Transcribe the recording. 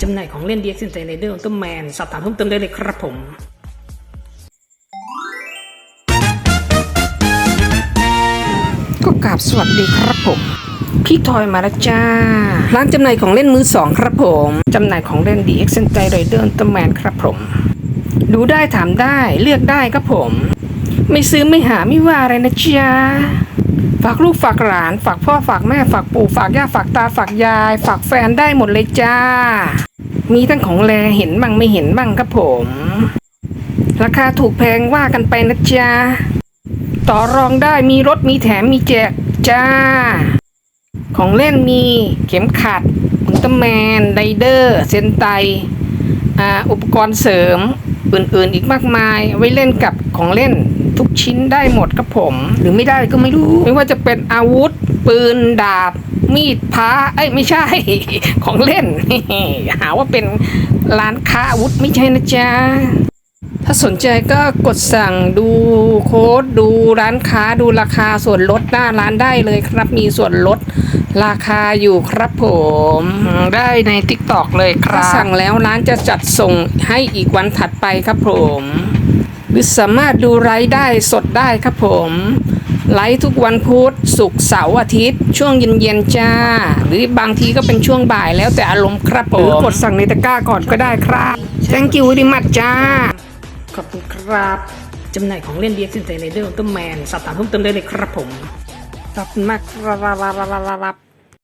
จำหน่ายของเล่น DX ในเรื่องต้นแมนสอบถามเพิ่มเติมได้เลยครับผมก็กราบสวัสดีครับผม พี่ทอยมาแล้วจ้า ร้านจำหน่ายของเล่นมือสองครับผม จำหน่ายของเล่น DX ในไรเดอร์ต้นแมนครับผม ดูได้ถามได้เลือกได้ครับผม ไม่ซื้อไม่หาไม่ว่าอะไรนะจ๊ะฝากลูกฝากหลาน ฝากพ่อฝากแม่ฝากปู่ฝากย่าฝากตาฝากยาย ฝากแฟนได้หมดเลยจ้า มีทั้งของแลเห็นบ้างไม่เห็นบ้างครับผม ราคาถูกแพงว่ากันไปนะจ๊ะต่อรองได้มีรถมีแถมมีแจกจ้า ของเล่นมีเข็มขัดอุลตร้าแมนไดเดอร์ เซนไตอุปกรณ์เสริมอื่นๆอีกมากมายไว้เล่นกับของเล่น ทุกชิ้นได้หมดครับผม หรือไม่ได้ก็ไม่รู้ ไม่ว่าจะเป็นอาวุธ ปืนดาบ มีดพระเอ้ยไม่ใช่ ของเล่น หาว่าเป็นร้านค้าอาวุธไม่ใช่นะจ๊ะถ้าสนใจก็กดสั่งดูโค้ดดูร้านค้าดูราคาส่วนลดหน้าร้านได้เลยครับมีส่วนลดราคาอยู่ครับผมได้ใน t ิ k t o k เลยครับสั่งแล้วร้านจะจัดส่งให้อีกวันถัดไปครับผม หรือสามารถดูไลฟ์ได้สดได้ครับผมไลฟ์ทุกวันพุธศุกร์เสาร์อาทิตย์ ช่วงเย็นๆจ้า หรือบางทีก็เป็นช่วงบ่ายแล้วแต่อารมณ์ครับผมหรือกดสั่งในตะกร้าก่อนก็ได้ครับ thank you very much จ้า ขอบคุณครับจำหน่ายของเล่น DX ในเรื่องต้นแมนสอบถามเพิ่มเติมได้เลยครับผมขอบคุณมากครับ